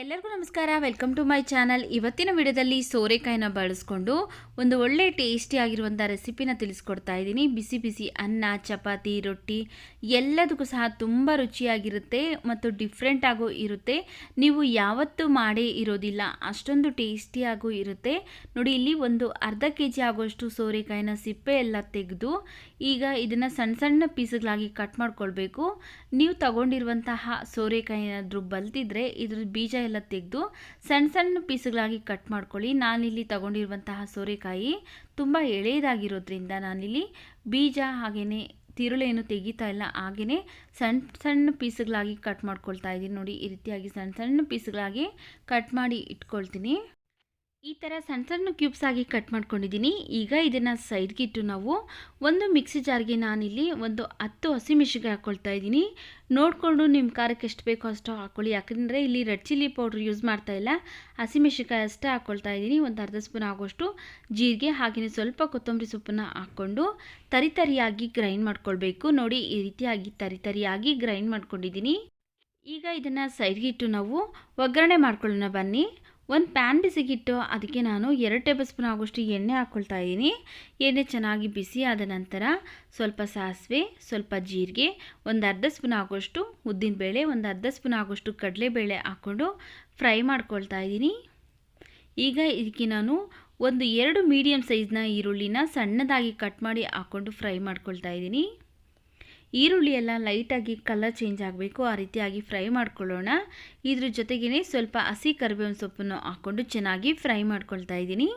ಎಲ್ಲರಿಗೂ ನಮಸ್ಕಾರ. Welcome to my channel ಇವತ್ತಿನ ವಿಡಿಯೋದಲ್ಲಿ ಸೋರೆಕಾಯಿನ ಬಳಸ್ಕೊಂಡು ಒಂದು ಒಳ್ಳೆ ಟೇಸ್ಟಿ ಆಗಿರುವಂಥ ರೆಸಿಪಿನ ತಿಳಿಸ್ಕೊಡ್ತಾ ಇದ್ದೀನಿ. ಬಿಸಿ ಬಿಸಿ ಅನ್ನ, ಚಪಾತಿ, ರೊಟ್ಟಿ ಎಲ್ಲದಕ್ಕೂ ಸಹ ತುಂಬ ರುಚಿಯಾಗಿರುತ್ತೆ ಮತ್ತು ಡಿಫ್ರೆಂಟಾಗೂ ಇರುತ್ತೆ. ನೀವು ಯಾವತ್ತೂ ಮಾಡೇ ಇರೋದಿಲ್ಲ. ಅಷ್ಟೊಂದು ಟೇಸ್ಟಿಯಾಗೂ ಇರುತ್ತೆ. ನೋಡಿ, ಇಲ್ಲಿ ಒಂದು ಅರ್ಧ ಕೆ ಜಿ ಆಗೋಷ್ಟು ಸೋರೆಕಾಯಿನ ಸಿಪ್ಪೆ ಎಲ್ಲ ತೆಗೆದು ಈಗ ಇದನ್ನು ಸಣ್ಣ ಸಣ್ಣ ಪೀಸ್ಗಳಾಗಿ ಕಟ್ ಮಾಡ್ಕೊಳ್ಬೇಕು. ನೀವು ತಗೊಂಡಿರುವಂತಹ ಸೋರೆಕಾಯಿನಾದರೂ ಬಲ್ತಿದ್ರೆ ಇದ್ರ ಬೀಜ ಎಲ್ಲ ತೆಗೆದು ಸಣ್ಣ ಸಣ್ಣ ಪೀಸ್ಗಳಾಗಿ ಕಟ್ ಮಾಡ್ಕೊಳ್ಳಿ. ನಾನಿಲ್ಲಿ ತಗೊಂಡಿರುವಂತಹ ಸೋರೆಕಾಯಿ ತುಂಬ ಎಳೆಯದಾಗಿರೋದ್ರಿಂದ ನಾನಿಲ್ಲಿ ಬೀಜ ಹಾಗೆಯೇ ತಿರುಳೇನು ತೆಗಿತಾ ಇಲ್ಲ. ಹಾಗೆಯೇ ಸಣ್ಣ ಸಣ್ಣ ಪೀಸ್ಗಳಾಗಿ ಕಟ್ ಮಾಡ್ಕೊಳ್ತಾ ಇದ್ದೀನಿ. ನೋಡಿ, ಈ ರೀತಿಯಾಗಿ ಸಣ್ಣ ಸಣ್ಣ ಪೀಸ್ಗಳಾಗಿ ಕಟ್ ಮಾಡಿ ಇಟ್ಕೊಳ್ತೀನಿ. ಈ ಥರ ಸಣ್ಣ ಸಣ್ಣ ಕ್ಯೂಬ್ಸ್ ಆಗಿ ಕಟ್ ಮಾಡ್ಕೊಂಡಿದ್ದೀನಿ. ಈಗ ಇದನ್ನು ಸೈಡ್ಗಿಟ್ಟು ನಾವು ಒಂದು ಮಿಕ್ಸಿ ಜಾರ್ಗೆ ನಾನಿಲ್ಲಿ ಒಂದು ಹತ್ತು ಹಸಿಮೆಣಸಿನ್ಕಾಯಿ ಹಾಕ್ಕೊಳ್ತಾ ಇದ್ದೀನಿ. ನೋಡಿಕೊಂಡು ನಿಮ್ಮ ಖಾರಕ್ಕೆ ಎಷ್ಟು ಬೇಕೋ ಅಷ್ಟು ಹಾಕ್ಕೊಳ್ಳಿ ಯಾಕಂದರೆ ಇಲ್ಲಿ ರೆಡ್ ಚಿಲ್ಲಿ ಪೌಡ್ರ್ ಯೂಸ್ ಮಾಡ್ತಾ ಇಲ್ಲ. ಹಸಿಮೆಣಸಿನ್ಕಾಯಿ ಅಷ್ಟೇ ಹಾಕ್ಕೊಳ್ತಾ ಇದ್ದೀನಿ. ಒಂದು ಅರ್ಧ ಸ್ಪೂನ್ ಆಗೋಷ್ಟು ಜೀರಿಗೆ ಹಾಗೆಯೇ ಸ್ವಲ್ಪ ಕೊತ್ತಂಬರಿ ಸೊಪ್ಪನ್ನು ಹಾಕ್ಕೊಂಡು ತರಿತರಿಯಾಗಿ ಗ್ರೈಂಡ್ ಮಾಡ್ಕೊಳ್ಬೇಕು. ನೋಡಿ, ಈ ರೀತಿಯಾಗಿ ತರಿ ತರಿಯಾಗಿ ಗ್ರೈಂಡ್ ಮಾಡ್ಕೊಂಡಿದ್ದೀನಿ. ಈಗ ಇದನ್ನು ಸೈಡ್ಗಿಟ್ಟು ನಾವು ಒಗ್ಗರಣೆ ಮಾಡ್ಕೊಳ್ಳೋಣ ಬನ್ನಿ. ಒಂದು ಪ್ಯಾನ್ ಬಿಸಿಗಿಟ್ಟು ಅದಕ್ಕೆ ನಾನು ಎರಡು ಟೇಬಲ್ ಸ್ಪೂನ್ ಆಗೋಷ್ಟು ಎಣ್ಣೆ ಹಾಕ್ಕೊಳ್ತಾ ಇದ್ದೀನಿ. ಎಣ್ಣೆ ಚೆನ್ನಾಗಿ ಬಿಸಿ ಆದ ನಂತರ ಸ್ವಲ್ಪ ಸಾಸಿವೆ, ಸ್ವಲ್ಪ ಜೀರಿಗೆ, ಒಂದು ಅರ್ಧ ಸ್ಪೂನ್ ಆಗೋಷ್ಟು ಉದ್ದಿನಬೇಳೆ ಒಂದು ಅರ್ಧ ಸ್ಪೂನ್ ಆಗೋಷ್ಟು ಕಡಲೆಬೇಳೆ ಹಾಕ್ಕೊಂಡು ಫ್ರೈ ಮಾಡ್ಕೊಳ್ತಾ ಇದ್ದೀನಿ. ಈಗ ಇದಕ್ಕೆ ನಾನು ಒಂದು ಎರಡು ಮೀಡಿಯಮ್ ಸೈಜ್ನ ಈರುಳ್ಳಿನ ಸಣ್ಣದಾಗಿ ಕಟ್ ಮಾಡಿ ಹಾಕ್ಕೊಂಡು ಫ್ರೈ ಮಾಡ್ಕೊಳ್ತಾ ಇದ್ದೀನಿ. ಈರುಳ್ಳಿ ಎಲ್ಲ ಲೈಟಾಗಿ ಕಲರ್ ಚೇಂಜ್ ಆಗಬೇಕು, ಆ ರೀತಿಯಾಗಿ ಫ್ರೈ ಮಾಡ್ಕೊಳ್ಳೋಣ. ಇದ್ರ ಜೊತೆಗೇ ಸ್ವಲ್ಪ ಹಸಿ ಕರಿಬೇವಿನ ಸೊಪ್ಪನ್ನು ಹಾಕ್ಕೊಂಡು ಚೆನ್ನಾಗಿ ಫ್ರೈ ಮಾಡ್ಕೊಳ್ತಾ ಇದ್ದೀನಿ.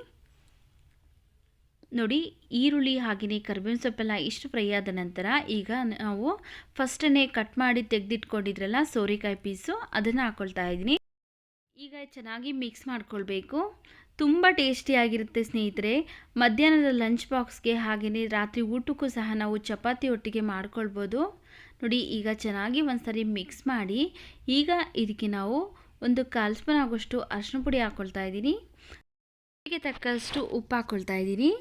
ನೋಡಿ, ಈರುಳ್ಳಿ ಹಾಗೆಯೇ ಕರಿಬೇವಿನ ಸೊಪ್ಪೆಲ್ಲ ಇಷ್ಟು ಫ್ರೈ ಆದ ನಂತರ ಈಗ ನಾವು ಫಸ್ಟನ್ನೇ ಕಟ್ ಮಾಡಿ ತೆಗೆದಿಟ್ಕೊಂಡಿದ್ರಲ್ಲ ಸೋರೆಕಾಯಿ ಪೀಸು, ಅದನ್ನು ಹಾಕ್ಕೊಳ್ತಾ ಇದ್ದೀನಿ. ಈಗ ಚೆನ್ನಾಗಿ ಮಿಕ್ಸ್ ಮಾಡ್ಕೊಳ್ಬೇಕು. ತುಂಬ ಟೇಸ್ಟಿಯಾಗಿರುತ್ತೆ ಸ್ನೇಹಿತರೆ. ಮಧ್ಯಾಹ್ನದ ಲಂಚ್ ಬಾಕ್ಸ್ಗೆ ಹಾಗೆಯೇ ರಾತ್ರಿ ಊಟಕ್ಕೂ ಸಹ ನಾವು ಚಪಾತಿ ಒಟ್ಟಿಗೆ ಮಾಡ್ಕೊಳ್ಬೋದು. ನೋಡಿ, ಈಗ ಚೆನ್ನಾಗಿ ಒಂದ್ಸರಿ ಮಿಕ್ಸ್ ಮಾಡಿ, ಈಗ ಇದಕ್ಕೆ ನಾವು ಒಂದು ಕಾಲು ಸ್ಪೂನ್ ಆಗೋಷ್ಟು ಅರಿಶಿನ ಪುಡಿ ಹಾಕ್ಕೊಳ್ತಾ ಇದ್ದೀನಿ. ರುಚಿಗೆ ತಕ್ಕಷ್ಟು ಉಪ್ಪು ಹಾಕ್ಕೊಳ್ತಾ ಇದ್ದೀನಿ.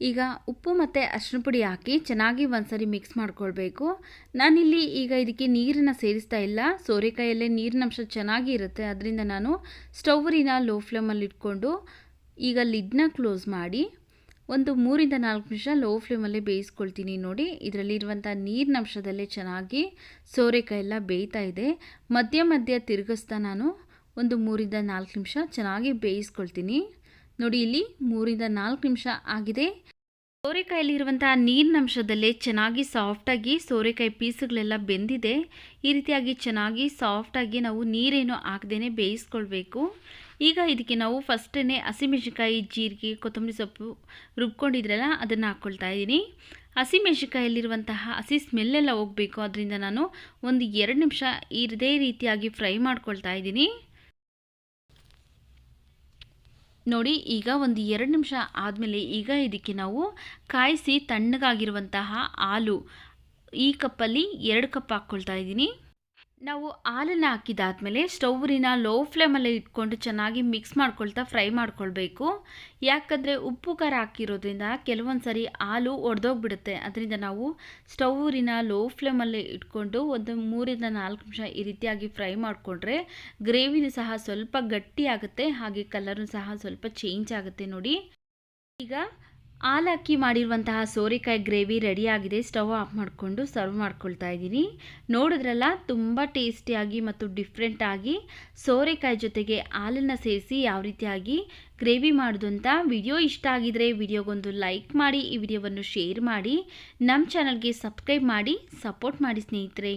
ಈಗ ಉಪ್ಪು ಮತ್ತು ಅರಿಶಿನ ಪುಡಿ ಹಾಕಿ ಚೆನ್ನಾಗಿ ಒಂದ್ಸರಿ ಮಿಕ್ಸ್ ಮಾಡ್ಕೊಳ್ಬೇಕು. ನಾನಿಲ್ಲಿ ಈಗ ಇದಕ್ಕೆ ನೀರನ್ನು ಸೇರಿಸ್ತಾ ಇಲ್ಲ. ಸೋರೆಕಾಯಲ್ಲೇ ನೀರಿನಂಶ ಚೆನ್ನಾಗಿ ಇರುತ್ತೆ. ಅದರಿಂದ ನಾನು ಸ್ಟೌವರಿನ ಲೋ ಫ್ಲೇಮಲ್ಲಿ ಇಟ್ಕೊಂಡು ಈಗ ಲಿಡ್ನ ಕ್ಲೋಸ್ ಮಾಡಿ ಒಂದು ಮೂರಿಂದ ನಾಲ್ಕು ನಿಮಿಷ ಲೋ ಫ್ಲೇಮಲ್ಲೇ ಬೇಯಿಸ್ಕೊಳ್ತೀನಿ ನೋಡಿ. ಇದರಲ್ಲಿರುವಂಥ ನೀರಿನಂಶದಲ್ಲೇ ಚೆನ್ನಾಗಿ ಸೋರೆಕಾಯಿ ಎಲ್ಲ ಬೇಯ್ತಾ ಇದೆ. ಮಧ್ಯ ಮಧ್ಯ ತಿರುಗಿಸ್ತಾ ನಾನು ಒಂದು ಮೂರಿಂದ ನಾಲ್ಕು ನಿಮಿಷ ಚೆನ್ನಾಗಿ ಬೇಯಿಸ್ಕೊಳ್ತೀನಿ. ನೋಡಿ ಇಲ್ಲಿ ಮೂರಿಂದ ನಾಲ್ಕು ನಿಮಿಷ ಆಗಿದೆ. ಸೋರೆಕಾಯಲ್ಲಿರುವಂತಹ ನೀರಿನ ಅಂಶದಲ್ಲೇ ಚೆನ್ನಾಗಿ ಸಾಫ್ಟಾಗಿ ಸೋರೆಕಾಯಿ ಪೀಸುಗಳೆಲ್ಲ ಬೆಂದಿದೆ. ಈ ರೀತಿಯಾಗಿ ಚೆನ್ನಾಗಿ ಸಾಫ್ಟಾಗಿ ನಾವು ನೀರೇನು ಹಾಕ್ದೇ ಬೇಯಿಸ್ಕೊಳ್ಬೇಕು. ಈಗ ಇದಕ್ಕೆ ನಾವು ಫಸ್ಟೇ ಹಸಿಮೆಣಸಿಕಾಯಿ ಜೀರಿಗೆ, ಕೊತ್ತಂಬರಿ ಸೊಪ್ಪು ರುಬ್ಕೊಂಡಿದ್ರಲ್ಲ, ಅದನ್ನು ಹಾಕ್ಕೊಳ್ತಾ ಇದ್ದೀನಿ. ಹಸಿಮೆಣಸಿನ್ಕಾಯಲ್ಲಿರುವಂತಹ ಹಸಿ ಸ್ಮೆಲ್ಲೆಲ್ಲ ಹೋಗಬೇಕು. ಅದರಿಂದ ನಾನು ಒಂದು ಎರಡು ನಿಮಿಷ ಇದೇ ರೀತಿಯಾಗಿ ಫ್ರೈ ಮಾಡ್ಕೊಳ್ತಾ ಇದ್ದೀನಿ. ನೋಡಿ, ಈಗ ಒಂದು ಎರಡು ನಿಮಿಷ ಆದಮೇಲೆ ಈಗ ಇದಕ್ಕೆ ನಾವು ಕಾಯಿಸಿ ತಣ್ಣಗಾಗಿರುವಂತಹ ಹಾಲು ಈ ಕಪ್ಪಲ್ಲಿ ಎರಡು ಕಪ್ ಹಾಕ್ಕೊಳ್ತಾ ಇದ್ದೀನಿ. ನಾವು ಹಾಲನ್ನು ಹಾಕಿದಾದ್ಮೇಲೆ ಸ್ಟೌವ್ರಿನ ಲೋ ಫ್ಲೇಮಲ್ಲಿ ಇಟ್ಕೊಂಡು ಚೆನ್ನಾಗಿ ಮಿಕ್ಸ್ ಮಾಡ್ಕೊಳ್ತಾ ಫ್ರೈ ಮಾಡ್ಕೊಳ್ಬೇಕು. ಯಾಕಂದರೆ ಉಪ್ಪು, ಖಾರ ಹಾಕಿರೋದ್ರಿಂದ ಕೆಲವೊಂದು ಸರಿ ಹಾಲು ಒಡೆದೋಗ್ಬಿಡುತ್ತೆ. ಅದರಿಂದ ನಾವು ಸ್ಟೌವ್ರಿನ ಲೋ ಫ್ಲೇಮಲ್ಲಿ ಇಟ್ಕೊಂಡು ಒಂದು ಮೂರಿಂದ ನಾಲ್ಕು ನಿಮಿಷ ಈ ರೀತಿಯಾಗಿ ಫ್ರೈ ಮಾಡಿಕೊಂಡ್ರೆ ಗ್ರೇವಿನೂ ಸಹ ಸ್ವಲ್ಪ ಗಟ್ಟಿ ಆಗುತ್ತೆ ಹಾಗೆ ಕಲರು ಸಹ ಸ್ವಲ್ಪ ಚೇಂಜ್ ಆಗುತ್ತೆ ನೋಡಿ. ಈಗ ಹಾಲಾಕಿ ಮಾಡಿರುವಂತಹ ಸೋರೆಕಾಯಿ ಗ್ರೇವಿ ರೆಡಿಯಾಗಿದೆ. ಸ್ಟವ್ ಆಫ್ ಮಾಡಿಕೊಂಡು ಸರ್ವ್ ಮಾಡ್ಕೊಳ್ತಾ ಇದ್ದೀನಿ. ನೋಡಿದ್ರಲ್ಲ, ತುಂಬ ಟೇಸ್ಟಿಯಾಗಿ ಮತ್ತು ಡಿಫ್ರೆಂಟಾಗಿ ಸೋರೆಕಾಯಿ ಜೊತೆಗೆ ಹಾಲನ್ನು ಸೇರಿಸಿ ಯಾವ ರೀತಿಯಾಗಿ ಗ್ರೇವಿ ಮಾಡೋದು ಅಂತ ವಿಡಿಯೋ ಇಷ್ಟ ಆಗಿದರೆ ವಿಡಿಯೋಗೊಂದು ಲೈಕ್ ಮಾಡಿ, ಈ ವಿಡಿಯೋವನ್ನು ಶೇರ್ ಮಾಡಿ, ನಮ್ಮ ಚಾನಲ್ಗೆ ಸಬ್ಸ್ಕ್ರೈಬ್ ಮಾಡಿ, ಸಪೋರ್ಟ್ ಮಾಡಿ ಸ್ನೇಹಿತರೆ.